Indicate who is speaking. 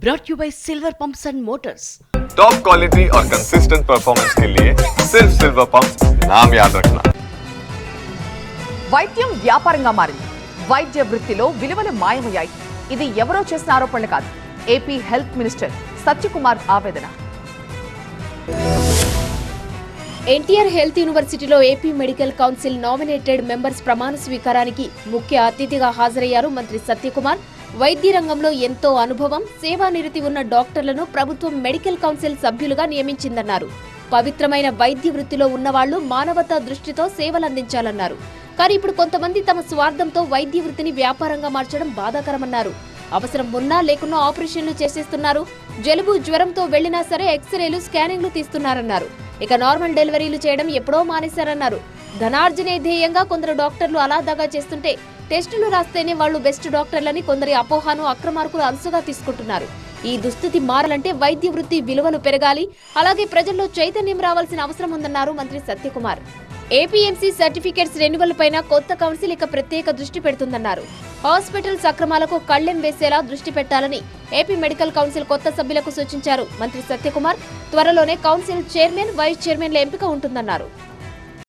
Speaker 1: brought to you by Silver Pumps and Motors.
Speaker 2: Top quality और consistent performance के लिए सिर्फ सिल्वर पंप नाम याद रखना
Speaker 3: వైద్యం వ్యాపారంగా మారింది వైద్య వృత్తిలో విలువలు మాయమయ్యాయి ఇది ఎవరో చేసిన ఆరోపణలు కాదు ఏపీ హెల్త్ మినిస్టర్ సత్యకుమార్ ఆవేదన
Speaker 4: ఎన్టీఆర్ హెల్త్ యూనివర్సిటీలో AP medical council nominated members ప్రమాణ స్వీకారానికి ముఖ్య అతిథిగా హాజరయ్యారు మంత్రి సత్యకుమార్ వైద్య రంగంలో ఎంతో అనుభవం సేవానిరతి ఉన్న డాక్టర్లను ప్రభుత్వం మెడికల్ కౌన్సిల్ సభ్యులుగా నియమించిందన్నారు. పవిత్రమైన వైద్య వృత్తిలో ఉన్నవాళ్ళు మానవతా దృష్టితో సేవలందించాలన్నారు. కానీ ఇప్పుడు కొంతమంది తమ స్వార్థంతో వైద్య వృత్తిని వ్యాపారంగా మార్చడం బాధాకరమన్నారు. అవసరం ఉన్నా లేకున్నా ఆపరేషన్లు చేసేస్తున్నారు. జలుబు జ్వరంతో వెళ్ళినా సరే ఎక్స్రేలు స్కానింగ్లు తీస్తున్నారన్నారు. ఇక నార్మల్ డెలివరీలు చేయడం ఎప్పుడో మానేశారన్నారు. ధనార్జనే ధ్యేయంగా కొందరు డాక్టర్లు అలాదాగా చేస్తుంటే టెస్టులు రాస్తేనే వాళ్ళు బెస్ట్ డాక్టర్లని కొందరి అపోహను అక్రమార్కులు అరుసుగా తీసుకుంటున్నారు. ఈ దుస్థితి మారాలంటే వైద్య వృత్తి విలువలు పెరగాలి. అలాగే ప్రజల్లో చైతన్యం రావాల్సిన అవసరం ఉందన్నారు మంత్రి సత్యకుమార్. ఏపీఎంసీ సర్టిఫికేట్స్ రెన్యువల్ పైన కొత్త కౌన్సిల్ ఇక ప్రత్యేక దృష్టి పెడుతుందన్నారు. హాస్పిటల్స్ అక్రమాలకు కళ్ళెం వేసేలా దృష్టి పెట్టాలని ఏపీ మెడికల్ కౌన్సిల్ కొత్త సభ్యులకు సూచించారు మంత్రి సత్యకుమార్. త్వరలోనే కౌన్సిల్ చైర్మన్ వైస్ చైర్మన్ల ఎంపిక ఉంటుందన్నారు.